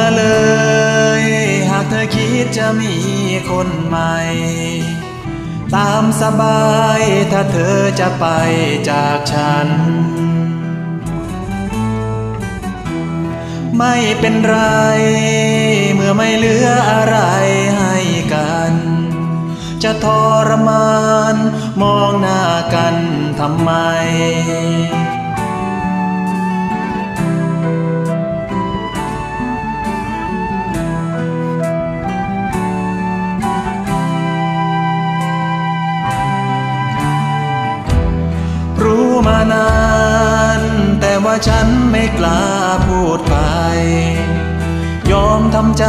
มาเลย หากเธอคิดจะมีคนใหม่ ตามสบายถ้าเธอจะไปจากฉัน ไม่เป็นไร เมื่อไม่เหลืออะไรให้กัน จะทรมาน มองหน้ากันทำไมานาน แต่ว่าฉันไม่กล้าพูดไป ยอมทำใจ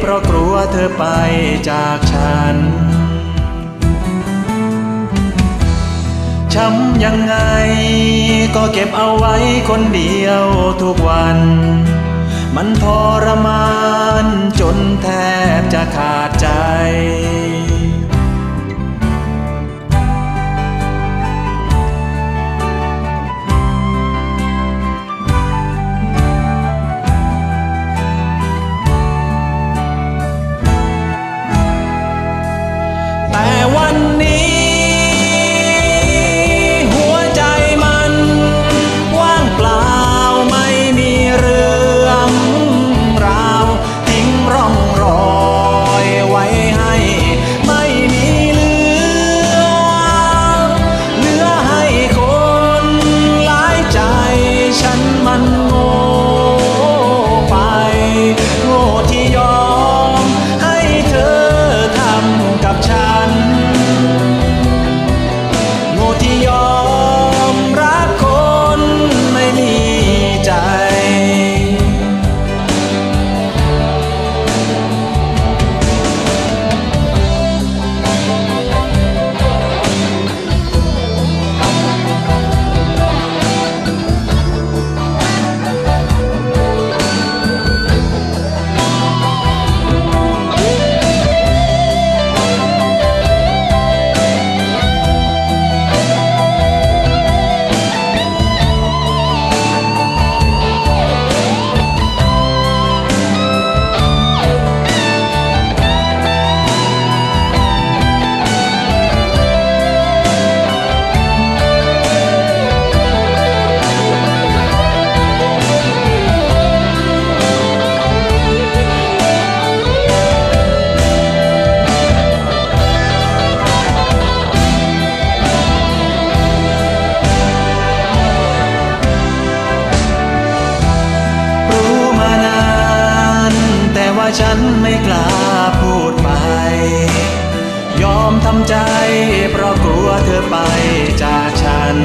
เพราะกลัวเธอไปจากฉัน ช้ำยังไง ก็เก็บเอาไว้คนเดียวทุกวัน มันทรมานจนแทบจะขาดใจ ฉันไม่กล้าพูดไป ยอมทำใจ เพราะกลัวเธอไปจากฉัน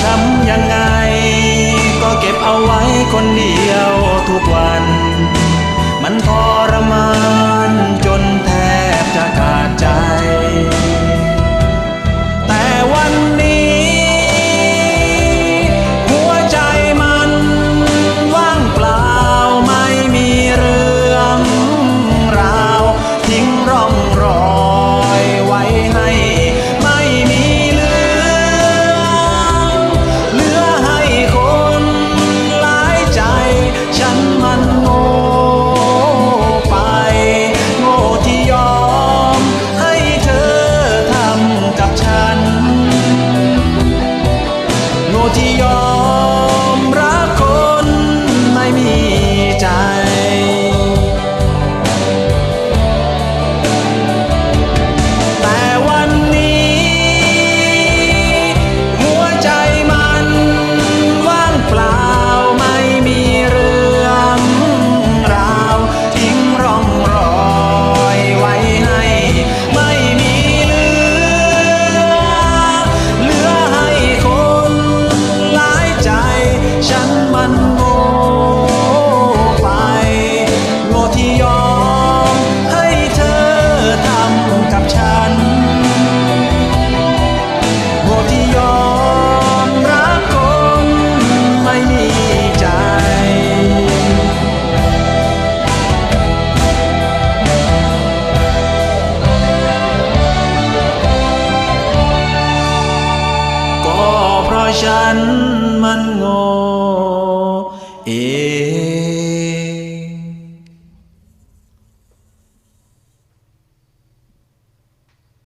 ช้ำยังไง ก็เก็บเอาไว้คนเดียวทุกวัน ฉันมันโง่เอ